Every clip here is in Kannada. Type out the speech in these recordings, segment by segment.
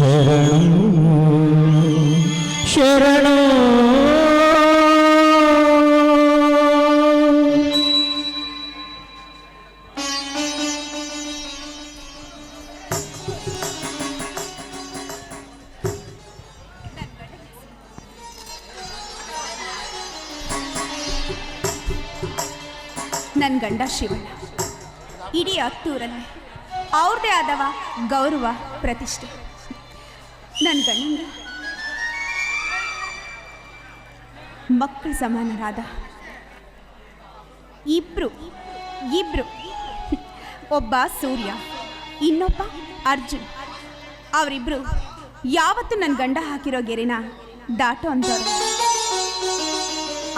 ಶರಣು. ಶರಣು ನನ್ನ ಗಂಡ ಶಿವಣ್ಣ ಇಡೀ ಹತ್ತೂರಲ್ಲಿ ಅವ್ರದ್ದೇ ಆದವ ಗೌರವ ಪ್ರತಿಷ್ಠೆ. ನನ್ನ ಗಂಡನ ಮಕ್ಕಳು ಸಮಾನರಾದ. ಇಬ್ರು ಇಬ್ರು. ಒಬ್ಬ ಸೂರ್ಯ, ಇನ್ನೊಬ್ಬ ಅರ್ಜುನ್. ಅವರಿಬ್ರು ಯಾವತ್ತು ನನ್ನ ಗಂಡ ಹಾಕಿರೋ ಗೆರೆನ ದಾಟೋ ಅಂತ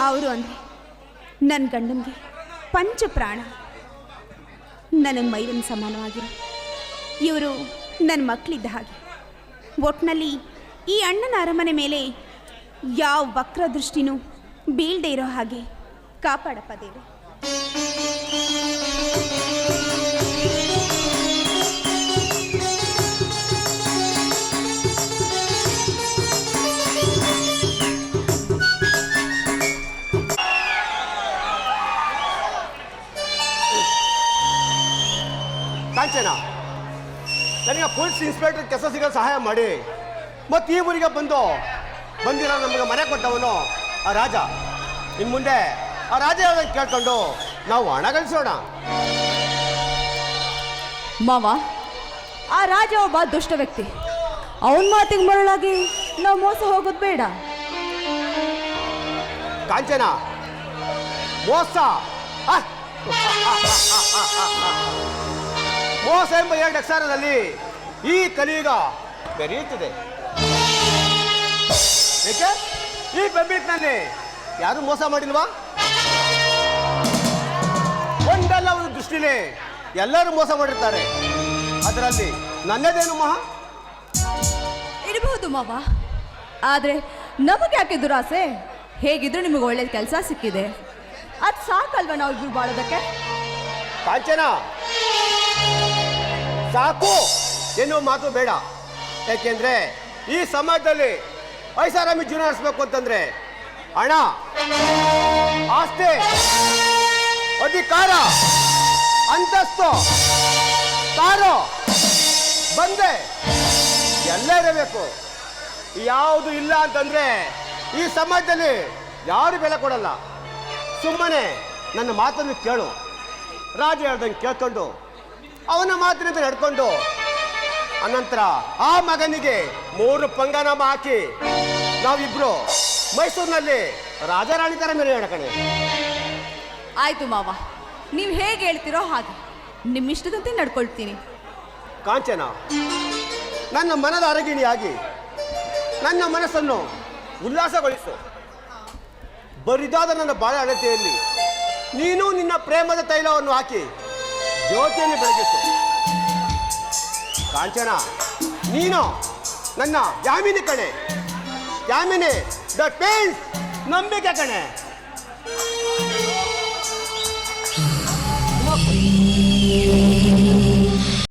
ಅವರು ಅಂದರೆ ನನ್ನ ಗಂಡನಿಗೆ ಪಂಚ ಪ್ರಾಣ ನನಗೆ ಮೈರನ್ ಸಮಾನವಾಗಿರು. ಇವರು ನನ್ನ ಮಕ್ಕಳಿದ್ದ ಹಾಗೆ. ಒಟ್ಟಿನಲ್ಲಿ ಈ ಅಣ್ಣನ ಅರಮನೆ ಮೇಲೆ ಯಾವ ವಕ್ರ ದೃಷ್ಟಿನೂ ಬೀಳದೆ ಇರೋ ಹಾಗೆ ಕಾಪಾಡಪ್ಪ ದೇವ್ರೆ. ಕಾಂಚನ. ನನಗೆ ಪೊಲೀಸ್ ಇನ್ಸ್ಪೆಕ್ಟರ್ ಕೆಲಸ ಸಿಗಲು ಸಹಾಯ ಮಾಡಿ. ಮತ್ತು ಈ ಊರಿಗೆ ಬಂದು ಬಂದಿರೋ ನಮಗೆ ಮನೆ ಕೊಟ್ಟವನು ಆ ರಾಜ. ಇನ್ನು ಮುಂದೆ ಆ ರಾಜ ಹೇಳ್ದಂಗೆ ಕೇಳ್ಕೊಂಡು ನಾವು ಹಣ ಗಳಿಸೋಣ. ಮಾವ ಆ ರಾಜ ಒಬ್ಬ ದುಷ್ಟ ವ್ಯಕ್ತಿ. ಅವನ ಮಾತಿಗೆ ಮರಳಾಗಿ ನಾವು ಮೋಸ ಹೋಗೋದು ಬೇಡ. ಕಾಂಚನ ಮೋಸ. ಆ! ಮೋಸ ಎಂಬ ಎರಡು ಅಕ್ಷರದಲ್ಲಿ ಈ ಕಲಿಯುಗ ಬೆರೆಯುತ್ತದೆ. ಏಕೆ? ಈ ಬೆಂಬಿಟ್ನಲ್ಲಿ ಯಾರು ಮೋಸ ಮಾಡಿಲ್ವಾ? ಒಂದಲ್ಲ ಒಂದು ದೃಷ್ಟಿಲಿ ಎಲ್ಲರೂ ಮೋಸ ಮಾಡಿರ್ತಾರೆ. ಅದರಲ್ಲಿ ನನ್ನದೇನು ಮಹಾ? ಇರಬಹುದು ಮಾವ. ಆದರೆ ನಮಗೆ ಯಾಕೆ ದುರಾಸೆ? ಹೇಗಿದ್ರು ನಿಮಗೆ ಒಳ್ಳೆ ಕೆಲಸ ಸಿಕ್ಕಿದೆ. ಅದು ಸಾಕಲ್ವಾ ನಾವು ಇಬ್ರು ಬಾಳೋದಕ್ಕೆ? ಕಾಂಚನ ಸಾಕು. ಎನ್ನುವ ಮಾತು ಬೇಡ. ಯಾಕೆಂದ್ರೆ ಈ ಸಮಾಜದಲ್ಲಿ ಐಷಾರಾಮಿ ಜೀವನ ನಡೆಸಬೇಕು ಅಂತಂದ್ರೆ ಹಣ, ಆಸ್ತಿ, ಅಧಿಕಾರ, ಅಂತಸ್ತು, ಕಾರು, ಬಂದೆ ಎಲ್ಲ ಇರಬೇಕು. ಯಾವುದು ಇಲ್ಲ ಅಂತಂದ್ರೆ ಈ ಸಮಾಜದಲ್ಲಿ ಯಾರು ಬೆಲೆ ಕೊಡಲ್ಲ. ಸುಮ್ಮನೆ ನನ್ನ ಮಾತನ್ನು ಕೇಳು. ರಾಜ ಹೇಳ್ದಂಗೆ ಕೇಳ್ಕೊಂಡು ಅವನ ಮಾತಿನಂತ ನಡ್ಕೊಂಡು. ಅನಂತರ ಆ ಮಗನಿಗೆ ಮೂರು ಪಂಗನಾಮ ಹಾಕಿ ನಾವಿಬ್ರು ಮೈಸೂರಿನಲ್ಲಿ ರಾಜಾರಾಣಿ ತರ ಮೇಲೆ ಕಣೆ. ಆಯ್ತು ಮಾವ ನೀವು ಹೇಗೆ ಹೇಳ್ತಿರೋ ಹಾಗೆ. ನಿಮ್ಮ ಇಷ್ಟದಂತೆ ನಡ್ಕೊಳ್ತೀನಿ. ಕಾಂಚನ ನನ್ನ ಮನದ ಅರಗಿಣಿಯಾಗಿ ನನ್ನ ಮನಸ್ಸನ್ನು ಉಲ್ಲಾಸಗೊಳಿಸು. ಬರಿದಾದ ನನ್ನ ಬಾಳ ಅಳತೆಯಲ್ಲಿ ನೀನು ನಿನ್ನ ಪ್ರೇಮದ ತೈಲವನ್ನು ಹಾಕಿ ಜ್ಯೋತಿಯನ್ನು ಬೆಳಗಿಸು. ಕಾಂಚನ ನೀನು ನನ್ನ ಜಾಮೀನಿ ಕಣೆ. ಯಾಮಿನಿ ದ ಪೇನ್ಸ್ ನಂಬಿಕೆ ಕಣೆ. ಈ